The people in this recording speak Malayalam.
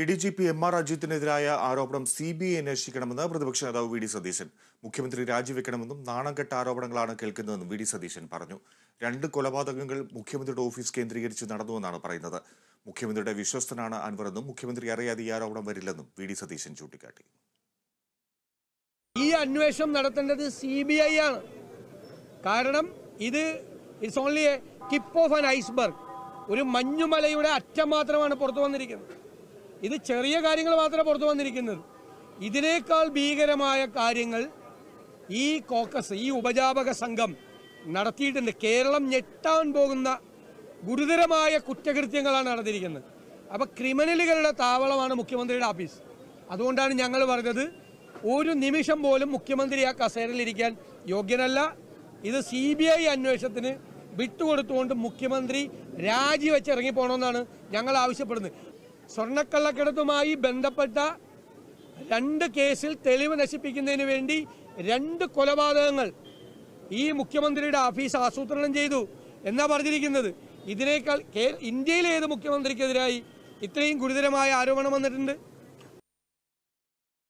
A D G P M R അജിത്തിനെതിരായ ആരോപണം സി ബി ഐ അന്വേഷിക്കണമെന്ന് പ്രതിപക്ഷ നേതാവ് വി ഡി സതീശൻ. മുഖ്യമന്ത്രി രാജിവെക്കണമെന്നും നാണംകെട്ട ആരോപണങ്ങളാണ് കേൾക്കുന്നതെന്നും വി ഡി സതീശൻ പറഞ്ഞു. രണ്ട് കൊലപാതകങ്ങൾ മുഖ്യമന്ത്രിയുടെ ഓഫീസ് കേന്ദ്രീകരിച്ച് നടന്നുവെന്നാണ് പറയുന്നത്. മുഖ്യമന്ത്രിയുടെ വിശ്വസ്തനാണ് അൻവറെന്നും മുഖ്യമന്ത്രി അറിയാതെ ഈ ആരോപണം വരില്ലെന്നും വി ഡി സതീശൻ ചൂണ്ടിക്കാട്ടി. ഈ അന്വേഷണം നടത്തേണ്ടത് സി ബി ഐ ആണ്. കാരണം ഇത് it's only a of an iceberg ഒരു മഞ്ഞുമലയുടെ അറ്റം മാത്രമാണ് പുറത്തു വന്നിരിക്കുന്നത്. ഇത് ചെറിയ കാര്യങ്ങൾ മാത്രമേ പുറത്തു വന്നിരിക്കുന്നത്. ഇതിനേക്കാൾ ഭീകരമായ കാര്യങ്ങൾ ഈ കോക്കസ് ഈ ഉപജാപക സംഘം നടത്തിയിട്ടുണ്ട്. കേരളം ഞെട്ടാൻ പോകുന്ന ഗുരുതരമായ കുറ്റകൃത്യങ്ങളാണ് നടന്നിരിക്കുന്നത്. അപ്പോൾ ക്രിമിനലുകളുടെ താവളമാണ് മുഖ്യമന്ത്രിയുടെ ഓഫീസ്. അതുകൊണ്ടാണ് ഞങ്ങൾ പറഞ്ഞത് ഒരു നിമിഷം പോലും മുഖ്യമന്ത്രി ആ കസേരയിലിരിക്കാൻ യോഗ്യനല്ല. ഇത് സി ബി ഐ അന്വേഷണത്തിന് വിട്ടുകൊടുത്തുകൊണ്ട് മുഖ്യമന്ത്രി രാജിവെച്ച് ഇറങ്ങിപ്പോണമെന്നാണ് ഞങ്ങൾ ആവശ്യപ്പെടുന്നത്. സ്വർണക്കള്ളക്കടത്തുമായി ബന്ധപ്പെട്ട രണ്ട് കേസിൽ തെളിവ് നശിപ്പിക്കുന്നതിന് വേണ്ടി രണ്ട് കൊലപാതകങ്ങൾ ഈ മുഖ്യമന്ത്രിയുടെ ഓഫീസ് ആസൂത്രണം ചെയ്തു എന്നാ പറഞ്ഞിരിക്കുന്നത്. ഇതിനേക്കാൾ ഇന്ത്യയിലെ ഏത് മുഖ്യമന്ത്രിക്കെതിരായി ഇത്രയും ഗുരുതരമായ ആരോപണം വന്നിട്ടുണ്ട്?